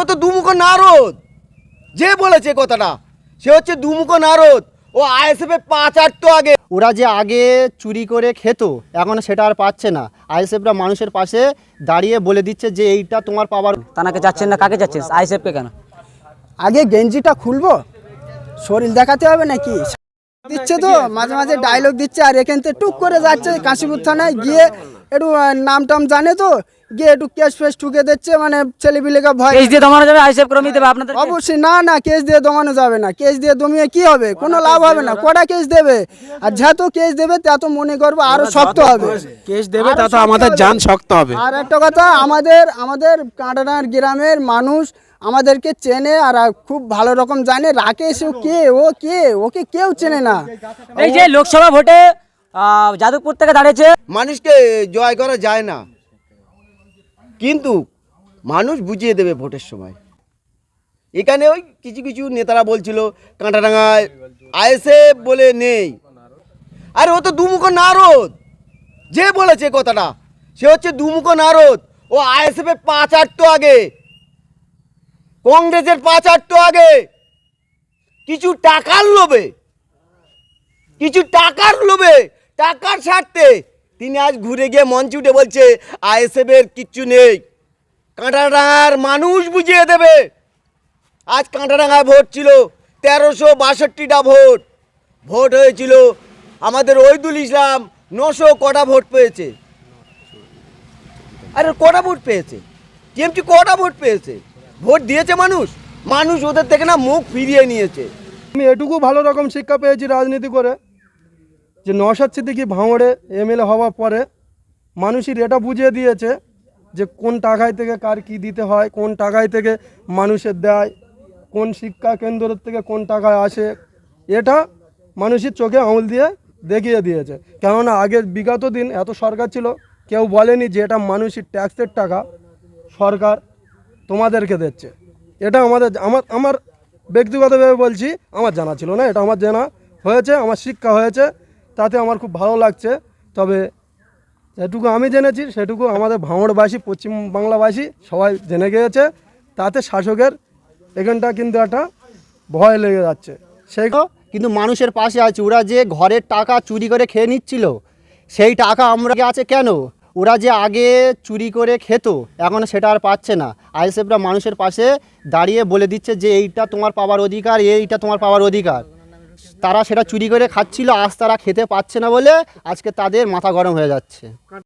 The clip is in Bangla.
ও তো দুমুখ নারদ। যে বলেছে কথাটা সে হচ্ছে দুমুখ নারদ। ও আইএসএফ পাঁচ আট তো আগে। ওরা যে আগে চুরি করে খেত এখন সেটা আর পাচ্ছে না। আইএসএফরা মানুষের পাশে দাঁড়িয়ে বলে দিচ্ছে যে এইটা তোমার পাবার তানাকে চাচ্ছেন না কাকে চাচ্ছেন আইসেফকে কেন? আগে গেঞ্জিটা খুলবো? শরীর দেখাতে হবে নাকি? দিচ্ছে তো মাঝে মাঝে ডায়লগ দিচ্ছে আর এখান থেকে টুক করে যাচ্ছে কাশীপুর থানায় গিয়ে একটু নাম টাম জানে তো গিয়ে একটু কেস ফেস ঠুকে দিচ্ছে মানে ছেলেপিলেকে ভয় কেস দিয়ে দমানো যাবে? দেবে আপনাদের অবশ্যই না না কেস দিয়ে দমানো যাবে না। কেস দিয়ে দমিয়ে কি হবে? কোনো লাভ হবে না। কটা কেস দেবে? আর যত কেস দেবে তত মনে করব আরও শক্ত হবে। কেস দেবে তা তো আমাদের জান শক্ত হবে। আর একটা কথা আমাদের আমাদের কাঁটানার গ্রামের মানুষ আমাদেরকে চেনে আর খুব ভালো রকম জানে। রাকেশ ও কে? ও কে? ওকে কেউ চেনে না। এই যে লোকসভা ভোটে যাদবপুর থেকে দাঁড়িয়েছে। মানুষকে জয় করা যায় না। কিন্তু মানুষ বুঝিয়ে দেবে ভোটের সময়। এখানে ওই কিছু কিছু নেতারা বলছিল, কাঁটাডাঙ্গায় আইএসএফ বলে নেই। আরে ও তো দুমুখ নারদ। যে বলেছে কথাটা, সে হচ্ছে দুমুখ নারদ। ও আইএসএফ এর পাঁচ আট তো আগে, কংগ্রেসের পাঁচ আট তো আগে। কিছু টাকার লোভে, কিছু টাকার লোভে টাকার স্বার্থে তিনি আজ ঘুরে গিয়ে মঞ্চ উঠে বলছে আইএসএফ এর কিচ্ছু নেই। কাঁটাডাঙার মানুষ বুঝিয়ে দেবে। আজ কাঁটাডাঙ্গায় ভোট ছিল, তেরোশো বাষট্টিটা ভোট। ভোট হয়েছিল, আমাদের ওইদুল ইসলাম নশো কটা ভোট পেয়েছে। আরে কটা ভোট পেয়েছে? টিএমটি কটা ভোট পেয়েছে? ভোট দিয়েছে মানুষ? মানুষ ওদের থেকে না মুখ ফিরিয়ে নিয়েছে। আমি এটুকু ভালো রকম শিক্ষা পেয়েছি রাজনীতি করে। যে নওশাদ সিদ্দিকি ভাঙড়ে এমএলএ হওয়ার পরে মানুষের এটা বুঝিয়ে দিয়েছে যে কোন টাকায় থেকে কার কি দিতে হয়, কোন টাকায় থেকে মানুষের দেয়, কোন শিক্ষা কেন্দ্র থেকে কোন টাকায় আসে। এটা মানুষের চোখে আঙুল দিয়ে দেখিয়ে দিয়েছে। কেননা আগের বিগত দিন এত সরকার ছিল, কেউ বলেনি যে এটা মানুষের ট্যাক্সের টাকা। সরকার তোমাদেরকে দিচ্ছে। এটা আমাদের আমার আমার ব্যক্তিগতভাবে বলছি, আমার জানা ছিল না, এটা আমার জানা হয়েছে, আমার শিক্ষা হয়েছে। তাতে আমার খুব ভালো লাগছে। তবে যেটুকু আমি জেনেছি, সেটুকু আমাদের ভাঙড়বাসী, পশ্চিম বাংলাবাসী সবাই জেনে গিয়েছে। তাতে শাসকের এখানটা কিন্তু একটা ভয় লেগে যাচ্ছে। সেই কিন্তু মানুষের পাশে আছে, ওরা যে ঘরের টাকা চুরি করে খেয়ে নিচ্ছিল, সেই টাকা আমরা আছে কেন? ওরা যে আগে চুরি করে খেত, এখন সেটা আর পাচ্ছে না। আইএসএফরা মানুষের পাশে দাঁড়িয়ে বলে দিচ্ছে যে, এইটা তোমার পাওয়ার অধিকার, এইটা তোমার পাওয়ার অধিকার। তারা সেটা চুরি করে খাচ্ছিল, আজ তারা খেতে পাচ্ছে না বলে আজকে তাদের মাথা গরম হয়ে যাচ্ছে।